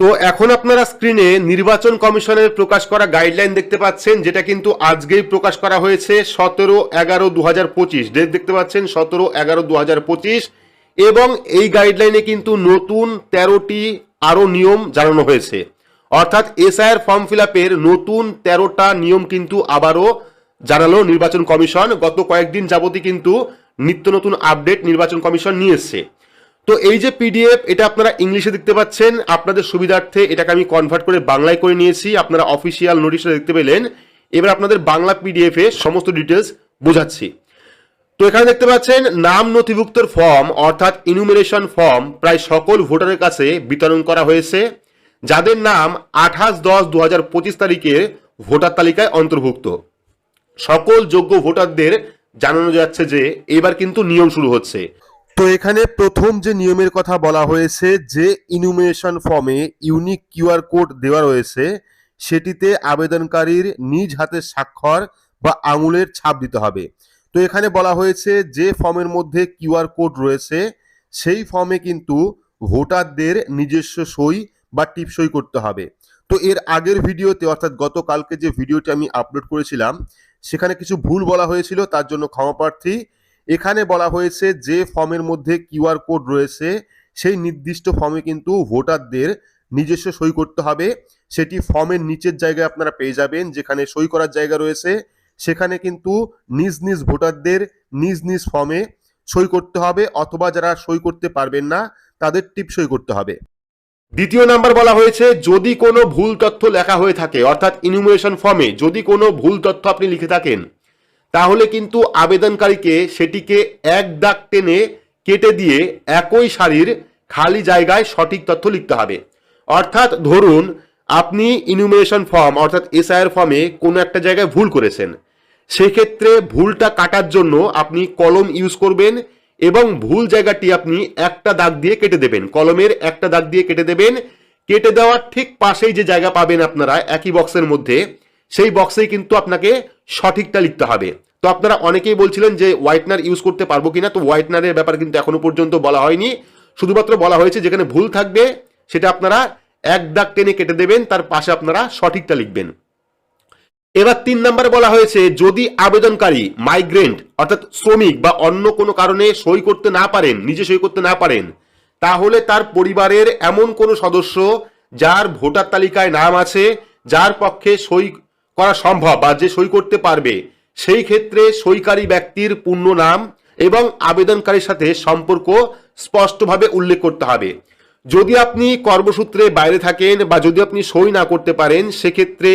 তো এখন আপনারা স্ক্রিনে নির্বাচন কমিশনের প্রকাশ করা গাইডলাইন দেখতে পাচ্ছেন, যেটা কিন্তু আজকেই প্রকাশ করা হয়েছে সতেরো এগারো দু হাজার পঁচিশ। ডেট দেখতে পাচ্ছেন সতেরো এগারো দু হাজার পঁচিশ। এবং এই গাইডলাইনে কিন্তু নতুন তেরোটি আরও নিয়ম জানানো হয়েছে। অর্থাৎ এসআইআর ফর্ম ফিল আপের নতুন তেরোটা নিয়ম কিন্তু আবারও জানালো নির্বাচন কমিশন। গত কয়েকদিন যাবতই কিন্তু নিত্য নতুন আপডেট নির্বাচন কমিশন নিয়ে এসছে। তো এই যে পিডিএফ এটা আপনারা ইংলিশে দেখতে পাচ্ছেন। আপনাদের সুবিধার্থে এটাকে আমি কনভার্ট করে বাংলায় করে নিয়েছি। আপনারা অফিসিয়াল নোটিশে দেখতে পেলেন। এবার আপনাদের বাংলা পিডিএফ সমস্ত ডিটেলস বোঝাচ্ছি। তো এখানে দেখতে পাচ্ছেন, নাম নথিভুক্তর ফর্ম অর্থাৎ ইনুমিনেশন ফর্ম প্রায় সকল ভোটারের কাছে বিতরণ করা হয়েছে। যাদের নাম আঠাশ দশ দু হাজার পঁচিশ তারিখের ভোটার তালিকায় অন্তর্ভুক্ত। সকল যোগ্য ভোটারদের জানানো যাচ্ছে যে, এবার কিন্তু নিয়ম শুরু হচ্ছে। তো এখানে প্রথম যে নিয়মের কথা বলা হয়েছে, যে ইনুমিনেশন ফর্মে ইউনিক কিউআর কোড দেওয়া রয়েছে, সেটিতে আবেদনকারীর নিজ হাতের স্বাক্ষর বা আঙুলের ছাপ দিতে হবে। তো এখানে বলা হয়েছে যে ফর্মের মধ্যে কিউআর কোড রয়েছে, সেই ফর্মে কিন্তু ভোটারদের নিজস্ব সই বা টিপসই করতে হবে। তো এর আগের ভিডিওতে, অর্থাৎ গতকালকে যে ভিডিওটি আমি আপলোড করেছিলাম, সেখানে কিছু ভুল বলা হয়েছিল, তার জন্য ক্ষমা প্রার্থী এখানে বলা হয়েছে যে ফর্মের মধ্যে কিউআর কোড রয়েছে, সেই নির্দিষ্ট ফর্মে কিন্তু ভোটারদের নিজস্ব সই করতে হবে। সেটি ফর্মের নিচের জায়গায় আপনারা পেয়ে যাবেন, যেখানে সই করার জায়গা রয়েছে। সেখানে কিন্তু নিজ নিজ ভোটারদের নিজ নিজ ফর্মে সই করতে হবে, অথবা যারা সই করতে পারবেন না, তাদের টিপ সই করতে হবে। দ্বিতীয় নাম্বার বলা হয়েছে, যদি কোনো ভুল তথ্য লেখা হয়ে থাকে, অর্থাৎ ইনুমিনেশন ফর্মে যদি কোনো ভুল তথ্য আপনি লিখে থাকেন তাহলে কিন্তু আবেদনকারীকে সেটিকে এক দাগ টেনে কেটে দিয়ে একই সারির খালি জায়গায় সঠিক তথ্য লিখতে হবে। অর্থাৎ ধরুন, আপনি ইনুমিনেশন ফর্ম অর্থাৎ এসআইআর ফর্মে কোনো একটা জায়গায় ভুল করেছেন। সেক্ষেত্রে ভুলটা কাটার জন্য আপনি কলম ইউজ করবেন এবং ভুল জায়গাটি আপনি একটা দাগ দিয়ে কেটে দেবেন। কলমের একটা দাগ দিয়ে কেটে দেবেন। কেটে দেওয়ার ঠিক পাশেই যে জায়গা পাবেন আপনারা, একই বক্সের মধ্যে, সেই বক্সেই কিন্তু আপনাকে সঠিকটা লিখতে হবে। তো আপনারা অনেকেই বলছিলেন যে হোয়াইটনার ইউজ করতে পারব কিনা, তো হোয়াইটনারের ব্যাপার কিন্তু এখনও পর্যন্ত বলা হয়নি। শুধুমাত্র বলা হয়েছে যেখানে ভুল থাকবে, সেটা আপনারা এক দাগ টেনে কেটে দেবেন, তার পাশে আপনারা সঠিকটা লিখবেন। এবার তিন নম্বরে বলা হয়েছে, যদি আবেদনকারী মাইগ্রেন্ট অর্থাৎ শ্রমিক বা অন্য কোনো কারণে সই করতে না পারেন, নিজে সই করতে না পারেন, তাহলে তার পরিবারের এমন কোনো সদস্য যার ভোটার তালিকায় নাম আছে, যার পক্ষে সই করা সম্ভব বা যে সই করতে পারবে সেই ক্ষেত্রে সইকারী ব্যক্তির পূর্ণ নাম এবং আবেদনকারীর সাথে সম্পর্ক স্পষ্টভাবে উল্লেখ করতে হবে। যদি আপনি কর্মসূত্রে বাইরে থাকেন বা যদি আপনি সই না করতে পারেন, সেক্ষেত্রে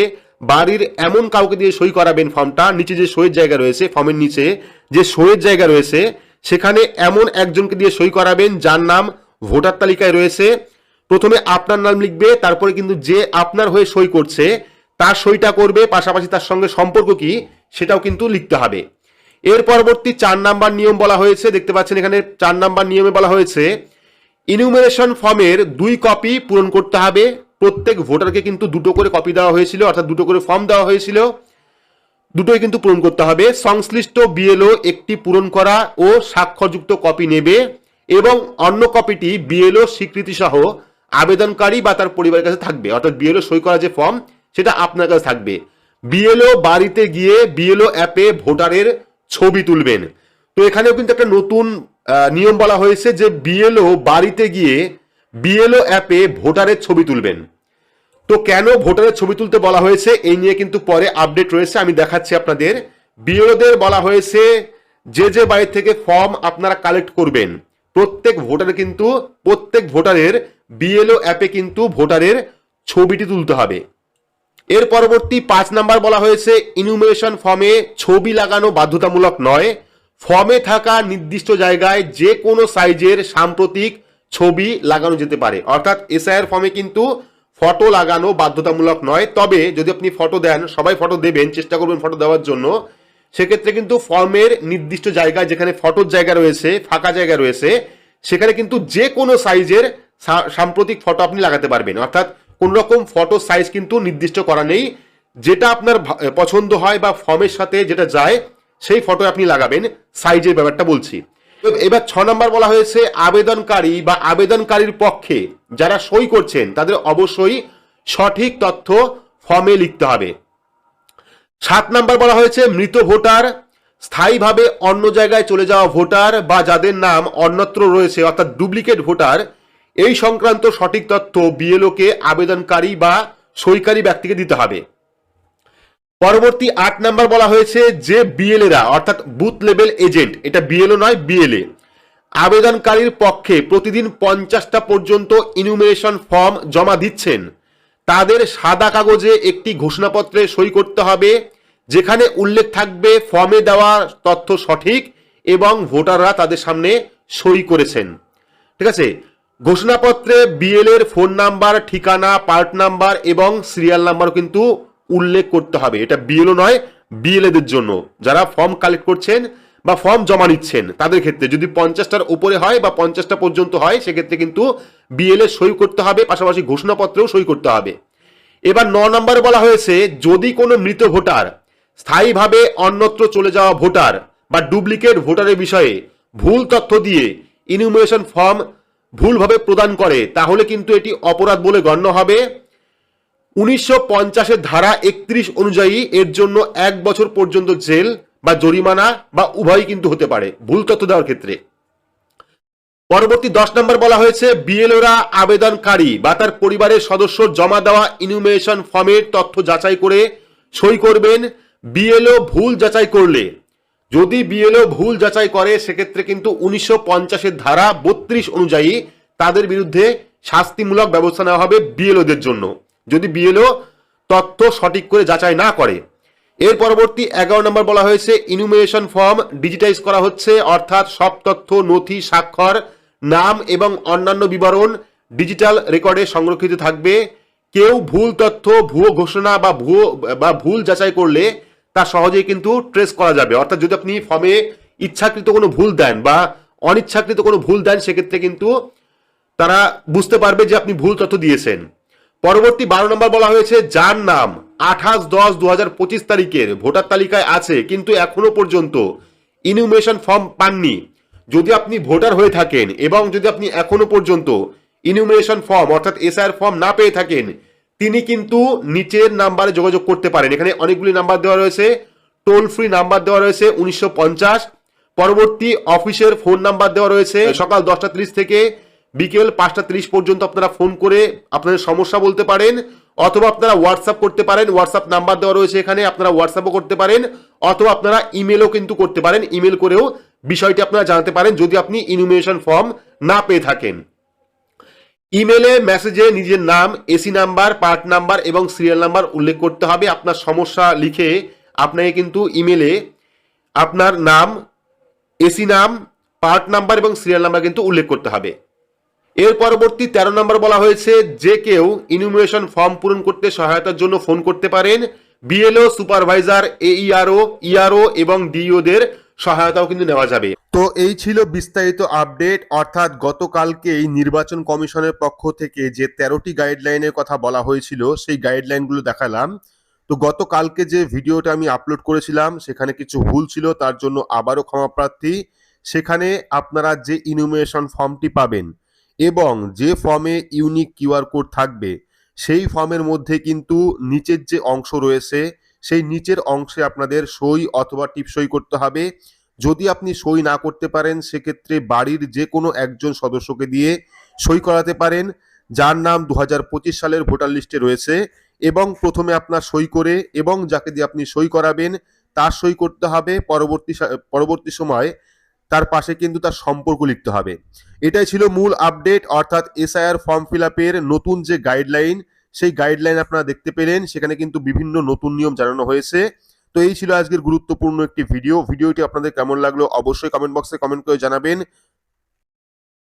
বাড়ির এমন কাউকে দিয়ে সই করাবেন ফর্মটা, নিচে যে সইয়ের জায়গা রয়েছে, ফর্মের নিচে যে সইয়ের জায়গা রয়েছে, সেখানে এমন একজনকে দিয়ে সই করাবেন যার নাম ভোটার তালিকায় রয়েছে। প্রথমে আপনার নাম লিখবে, তারপরে কিন্তু যে আপনার হয়ে সই করছে, তার সইটা করবে, পাশাপাশি তার সঙ্গে সম্পর্ক কি? সেটাও কিন্তু লিখতে হবে। এর পরবর্তী চার নাম্বার নিয়ম বলা হয়েছে, দেখতে পাচ্ছেন এখানে চার নাম্বার নিয়মে বলা হয়েছে ইনুমিনেশন ফর্মের দুই কপি পূরণ করতে হবে। প্রত্যেক ভোটারকে কিন্তু দুটো করে কপি দেওয়া হয়েছিল, অর্থাৎ দুটো করে ফর্ম দেওয়া হয়েছিল। দুটোই কিন্তু পূরণ করতে হবে। সংশ্লিষ্ট বিএলও একটি পূরণ করা ও স্বাক্ষরযুক্ত কপি নেবে এবং অন্য কপিটি বিএলও স্বীকৃতি সহ আবেদনকারী বা তার পরিবারের কাছে থাকবে। অর্থাৎ বিএলও সই করা যে ফর্ম সেটা আপনার কাছে থাকবে। বিএলও বাড়িতে গিয়ে বিএলও অ্যাপে ভোটারের ছবি তুলবেন। তো এখানেও কিন্তু একটা নতুন নিয়ম বলা হয়েছে যে বিএলও বাড়িতে গিয়ে বিএলও অ্যাপে ভোটারের ছবি তুলবেন। তো কেন ভোটারের ছবি তুলতে বলা হয়েছে এই নিয়ে কিন্তু পরে আপডেট রয়েছে। আমি দেখাচ্ছি আপনাদের। বিএলওদের বলা হয়েছে যে যে বাড়ি থেকে ফর্ম আপনারা কালেক্ট করবেন, প্রত্যেক ভোটারের কিন্তু, প্রত্যেক ভোটারের বিএলও অ্যাপে কিন্তু ভোটারের ছবিটি তুলতে হবে। এর পরবর্তী পাঁচ নাম্বার বলা হয়েছে ইনুমিনেশন ফর্মে ছবি লাগানো বাধ্যতামূলক নয়। ফর্মে থাকা নির্দিষ্ট জায়গায় যে কোনো সাইজের সাম্প্রতিক ছবি লাগানো যেতে পারে। অর্থাৎ এসআইআর ফর্মে কিন্তু ফটো লাগানো বাধ্যতামূলক নয়। তবে যদি আপনি ফটো দেন, সবাই ফটো দেবেন, চেষ্টা করবেন ফটো দেওয়ার জন্য, সেক্ষেত্রে কিন্তু ফর্মের নির্দিষ্ট জায়গায় যেখানে ফটোর জায়গা রয়েছে, ফাঁকা জায়গা রয়েছে, সেখানে কিন্তু যে কোনো সাইজের সাম্প্রতিক ফটো আপনি লাগাতে পারবেন। অর্থাৎ কোন রকম ফটো সাইজ কিন্তু নির্দিষ্ট করা নেই। যেটা আপনার পছন্দ হয় বা ফর্মের সাথে যেটা যায়, সেই ফটো আপনি লাগাবেন। সাইজের ব্যাপারটা বলছি। এবার ছ নম্বর বলা হয়েছে, আবেদনকারী বা আবেদনকারীর পক্ষে যারা সই করছেন, তাদের অবশ্যই সঠিক তথ্য ফর্মে লিখতে হবে। সাত নাম্বার বলা হয়েছে, মৃত ভোটার, স্থায়ীভাবে অন্য জায়গায় চলে যাওয়া ভোটার বা যাদের নাম অন্যত্র রয়েছে, অর্থাৎ ডুপ্লিকেট ভোটার এই সংক্রান্ত সঠিক তথ্য বিএলওকে আবেদনকারী বা সইকারী ব্যক্তিকে দিতে হবে। পরবর্তী আট নাম্বার বলা হয়েছে যে বিএলএরা, অর্থাৎ বুথ লেভেল এজেন্ট, এটা বিএলও নয়, বিএলএ, আবেদনকারীর পক্ষে প্রতিদিন পঞ্চাশটা পর্যন্ত ইনুমিনেশন ফর্ম জমা দিচ্ছেন। তাদের সাদা কাগজে একটি ঘোষণাপত্রে সই করতে হবে, যেখানে উল্লেখ থাকবে ফর্মে দেওয়া তথ্য সঠিক এবং ভোটাররা তাদের সামনে সই করেছেন। ঠিক আছে? ঘোষণাপত্রে বিএল এর ফোন নাম্বার ঠিকানা পার্ট নাম্বার এবং সিরিয়াল নাম্বারও কিন্তু উল্লেখ করতে হবে। এটা বিএলও নয় বিএলএদের জন্য। যারা ফর্ম কালেক্ট করছেন বা ফর্ম জমা নিচ্ছেন, তাদের ক্ষেত্রে যদি পঞ্চাশটার উপরে হয় বা পঞ্চাশটা পর্যন্ত হয়, সেক্ষেত্রে কিন্তু বিএলএ সই করতে হবে, পাশাপাশি ঘোষণাপত্রেও সই করতে হবে। এবার ন নম্বরে বলা হয়েছে, যদি কোনো মৃত ভোটার স্থায়ীভাবে অন্যত্র চলে যাওয়া ভোটার বা ডুপ্লিকেট ভোটারের বিষয়ে ভুল তথ্য দিয়ে ইনুমিনেশন ফর্ম ভুলভাবে প্রদান করে, তাহলে কিন্তু এটি অপরাধ বলে গণ্য হবে। উনিশশো পঞ্চাশের ধারা একত্রিশ অনুযায়ী এর জন্য এক বছর পর্যন্ত জেল বা জরিমানা বা উভয়ই কিন্তু হতে পারে, ভুল তথ্য দেওয়ার ক্ষেত্রে। পরবর্তী দশ নম্বর বলা হয়েছে, বিএলওরা আবেদনকারী বা তার পরিবারের সদস্য জমা দেওয়া ইনুমেশন ফর্মের তথ্য যাচাই করে সই করবেন। বিএলও ভুল যাচাই করলে যদি বিএলও ভুল যাচাই করে, সেক্ষেত্রে কিন্তু উনিশশো পঞ্চাশের ধারা বত্রিশ অনুযায়ী তাদের বিরুদ্ধে শাস্তিমূলক ব্যবস্থা নেওয়া হবে বিএলওদের জন্য। যদি বিএলও তথ্য সঠিক করে যাচাই না করে, এর পরবর্তী এগারো নম্বর বলা হয়েছে ইনুমিনেশন ফর্ম ডিজিটাইজ করা হচ্ছে, অর্থাৎ সব তথ্য, নথি, স্বাক্ষর, নাম এবং অন্যান্য বিবরণ ডিজিটাল রেকর্ডে সংরক্ষিত থাকবে। কেউ ভুল তথ্য, ভুয়ো ঘোষণা বা ভুয়ো বা ভুল যাচাই করলে তা সহজেই কিন্তু ট্রেস করা যাবে। অর্থাৎ যদি আপনি ফর্মে ইচ্ছাকৃত কোনো ভুল দেন বা অনিচ্ছাকৃত কোনো ভুল দেন, সেক্ষেত্রে কিন্তু তারা বুঝতে পারবে যে আপনি ভুল তথ্য দিয়েছেন। পরবর্তী বারো নম্বর বলা হয়েছে, যার নাম আঠাশ দশ দু হাজার পঁচিশ তারিখের ভোটার তালিকায় আছে, কিন্তু এখনও পর্যন্ত ইনুমেশন ফর্ম পাননি। যদি আপনি ভোটার হয়ে থাকেন এবং যদি আপনি এখনও পর্যন্ত ইনুমিনেশন ফর্ম অর্থাৎ এসআইআর ফর্ম না পেয়ে থাকেন তিনি কিন্তু নিচের নাম্বারে যোগাযোগ করতে পারেন। এখানে অনেকগুলি নাম্বার দেওয়া রয়েছে টোল ফ্রি নাম্বার দেওয়া রয়েছে উনিশশো পঞ্চাশ পরবর্তী অফিসের ফোন নাম্বার দেওয়া রয়েছে সকাল দশটা তিরিশ থেকে বিকেল পাঁচটা তিরিশ পর্যন্ত আপনারা ফোন করে আপনাদের সমস্যা বলতে পারেন অথবা আপনারা হোয়াটসঅ্যাপ করতে পারেন হোয়াটসঅ্যাপ নাম্বার দেওয়া রয়েছে এখানে আপনারা হোয়াটসঅ্যাপও করতে পারেন অথবা আপনারা ইমেলও কিন্তু করতে পারেন ইমেল করেও বিষয়টি আপনারা জানাতে পারেন যদি আপনি ইনুমিনেশন ফর্ম না পেয়ে থাকেন। ইমেলে, মেসেজে নিজের নাম, এসি নাম্বার, পার্ট নাম্বার এবং সিরিয়াল নাম্বার উল্লেখ করতে হবে। আপনার সমস্যা লিখে আপনাকে কিন্তু ইমেলে আপনার নাম, এসি নাম, পার্ট নাম্বার এবং সিরিয়াল নাম্বার কিন্তু উল্লেখ করতে হবে। এর পরবর্তী তেরো নম্বর বলা হয়েছে, যে কেউ ইনুমিনেশন ফর্ম পূরণ করতে সহায়তার জন্য ফোন করতে পারেন। বিএলও, সুপারভাইজার এইআরও ইআরও এবং ডিওদের সহায়তাও কিন্তু নেওয়া যাবে। তো এই ছিল বিস্তারিত আপডেট। অর্থাৎ গতকালকেই নির্বাচন কমিশনের পক্ষ থেকে যে তেরোটি গাইডলাইনের কথা বলা হয়েছিল, সেই গাইডলাইনগুলো দেখালাম। তো গতকালকে যে ভিডিওটা আমি আপলোড করেছিলাম, সেখানে কিছু ভুল ছিল, তার জন্য আবারও ক্ষমা প্রার্থী। সেখানে আপনারা যে ইনুমিনেশন ফর্মটি পাবেন এবং যে ফর্মে ইউনিক কিউআর কোড থাকবে, সেই ফর্মের মধ্যে কিন্তু নিচের যে অংশ রয়েছে সেই নিচের অংশে আপনাদের সই অথবা টিপসই করতে হবে। যদি আপনি সই না করতে পারেন, সেক্ষেত্রে বাড়ির যে কোনো একজন সদস্যকে দিয়ে সই করাতে পারেন, যার নাম দু হাজার পঁচিশ সালের ভোটার লিস্টে রয়েছে এবং প্রথমে আপনার সই করে এবং যাকে দিয়ে আপনি সই করাবেন, তার সই করতে হবে। পরবর্তী পরবর্তী সময় তার পাশে কিন্তু তার সম্পর্ক লিখতে হবে। এটাই ছিল মূল আপডেট অর্থাৎ এসআইআর ফর্ম ফিল আপের নতুন যে গাইডলাইন সেই গাইডলাইন আপনারা দেখতে পেলেন। সেখানে কিন্তু বিভিন্ন নতুন নিয়ম জানানো হয়েছে। তো এই ছিল আজকের গুরুত্বপূর্ণ একটি ভিডিও ভিডিওটি আপনাদের কেমন লাগল অবশ্যই কমেন্ট বক্সে কমেন্ট করে জানাবেন।